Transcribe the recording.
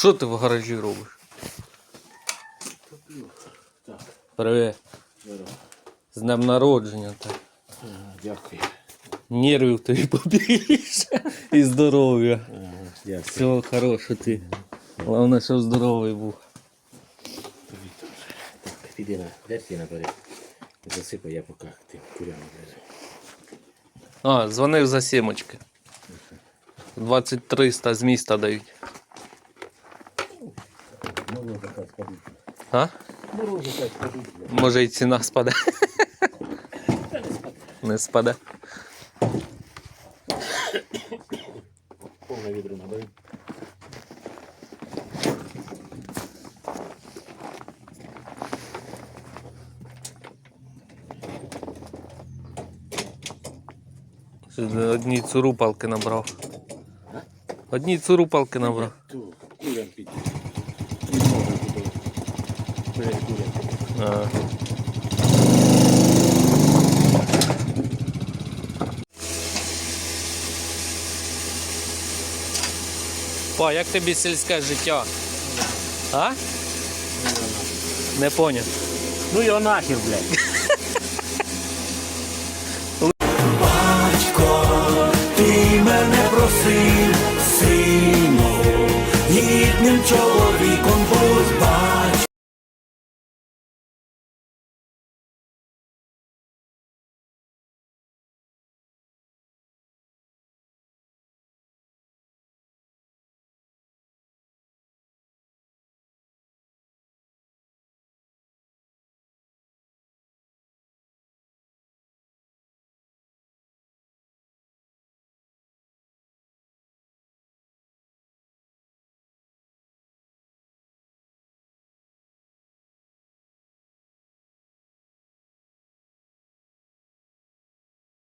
Що ти в гаражі робиш? Так, Привіт. З днем народження. Так. Дякую. Нервів тобі побільше і здоров'я. Ага, Дякую. Всього хорошого ти. Головне, щоб здоровий був. Так, піди на версії наперед. Засипай я поки тим курям лежу. А, дзвонив за сімочки. 2300 з міста дають. А? Може і ціна спаде. Не спаде. Повне відро набери. Одні цурупалки набрав. Одні цурупалки набрав. Курям, курям. А. Па, як тобі сільське життя? А? Не поняв. Ну його нахер, блядь. Батько, ти мене просив, сину, гідним чоловіком будь,